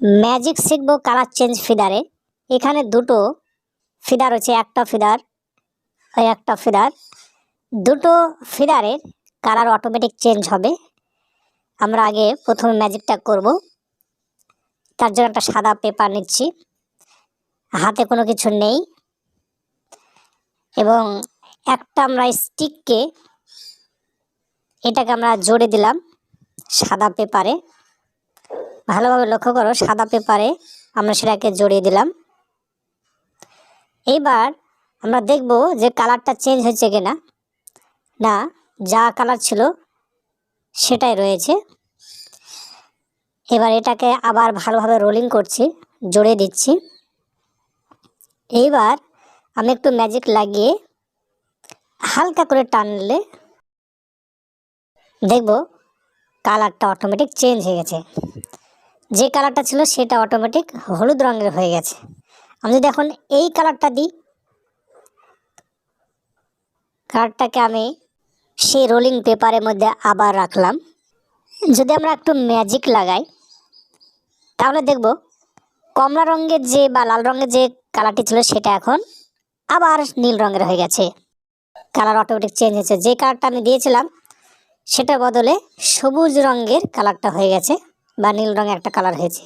Magic শিখব colour change ফিডারে। এখানে দুটো ফিডার হচ্ছে একটা ফিডার আর একটা ফিডার। দুটো ফিডারের কালার অটোমেটিক চেঞ্জ হবে। আমরা আগে প্রথমে ম্যাজিকটা করব। তার জন্য একটা সাদা পেপার নিচ্ছি। হাতে কোনো কিছু নেই। এবং একটা আমরা স্টিককে, এটাকে আমরা জোরে দিলাম সাদা পেপারে। ভালোভাবে লক্ষ্য করো, সাদা পেপারে আমরা সেটাকে জড়িয়ে দিলাম। এইবার আমরা দেখব যে কালারটা চেঞ্জ হচ্ছে কিনা। না, যা কালার ছিল সেটাই রয়েছে। এবার এটাকে আবার ভালোভাবে রোলিং করছি, জড়িয়ে দিচ্ছি। এইবার আমি একটু ম্যাজিক লাগিয়ে হালকা করে টানলে দেখব কালারটা অটোমেটিক চেঞ্জ হয়ে গেছে। যে কালারটা ছিল সেটা অটোমেটিক হলুদ রঙের হয়ে গেছে। আমি যদি এখন এই কালারটা দিই, কালারটাকে আমি সেই রোলিং পেপারের মধ্যে আবার রাখলাম। যদি আমরা একটু ম্যাজিক লাগাই, তাহলে দেখব কমলা রঙের যে বা লাল রঙের যে কালারটি ছিল সেটা এখন আবার নীল রঙের হয়ে গেছে। কালার অটোমেটিক চেঞ্জ হয়েছে। যে কালারটা আমি দিয়েছিলাম, সেটার বদলে সবুজ রঙের কালারটা হয়ে গেছে। বা নীল রঙের একটা কালার হয়েছে।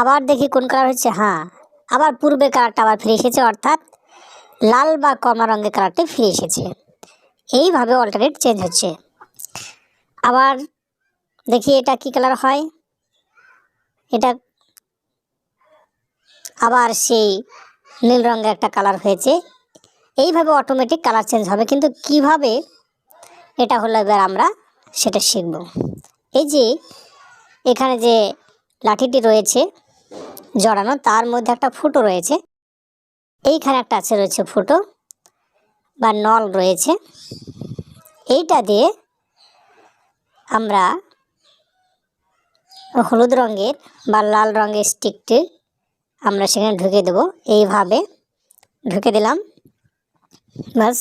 আবার দেখি কোন কালার হচ্ছে হ্যাঁ আবার পূর্বে কালারটা আবার ফিরে এসেছে, অর্থাৎ লাল বা কমলা রঙের কালারটি ফিরে এসেছে। এইভাবে অল্টারনেট চেঞ্জ হচ্ছে। আবার দেখি এটা কি কালার হয়? এটা আবার সেই নীল রঙের একটা কালার হয়েছে। এইভাবে অটোমেটিক কালার চেঞ্জ হবে, কিন্তু কীভাবে? এটা হলো এবার আমরা সেটা শিখব। এই যে এখানে যে লাঠিটি রয়েছে জড়ানো, তার মধ্যে একটা ফুটো রয়েছে। এইখানে একটা আছে রয়েছে ফুটো বা নল রয়েছে। এইটা দিয়ে আমরা হলুদ রঙের বা লাল রঙের স্টিকটি আমরা সেখানে ঢুকে দেব। এইভাবে ঢুকে দিলাম। বাস,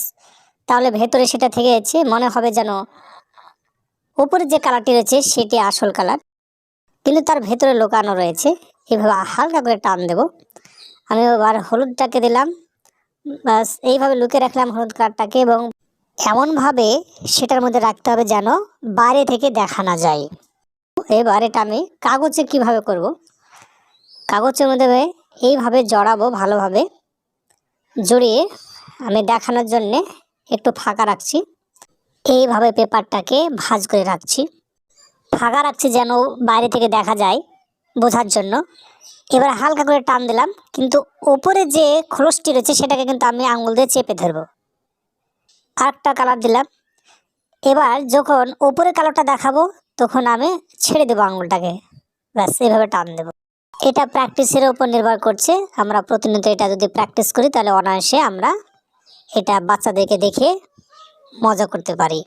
তাহলে ভেতরে সেটা থেকে যাচ্ছে মনে হবে যেন উপরে যে কালারটি রয়েছে, সেটি আসল কালার কিন্তু তার ভেতরে লুকানো রয়েছে। এইভাবে হালকা করে টান দেব। আমি এবার হলুদটাকে দিলাম। বাস এইভাবে লুকিয়ে রাখলাম হলুদ কালারটাকে এবং এমনভাবে সেটার মধ্যে রাখতে হবে যেন বাইরে থেকে দেখা না যায়। এবার এটা আমি কাগজে কীভাবে করব? কাগজের মধ্যে এইভাবে জড়াবো ভালোভাবে। জড়িয়ে আমি দেখানোর জন্যে একটু ফাঁকা রাখছি। এইভাবে পেপারটাকে ভাঁজ করে রাখছি। ফাঁকা রাখছি যেন বাইরে থেকে দেখা যায় বোঝার জন্য। এবার হালকা করে টান দিলাম, কিন্তু ওপরে যে খোলসটি রয়েছে সেটাকে কিন্তু আমি আঙুল দিয়ে চেপে ধরবো। আরেকটা কালার দিলাম। এবার যখন ওপরে কালারটা দেখাবো, তখন আমি ছেড়ে দেবো আঙুলটাকে। ব্যাস এইভাবে টান দেবো। এটা প্র্যাকটিসের ওপর নির্ভর করছে। আমরা প্রতিনিয়ত এটা যদি প্র্যাকটিস করি, তাহলে অনায়াসে আমরা এটা বাচ্চাদেরকে দেখে মজা করতে পারি।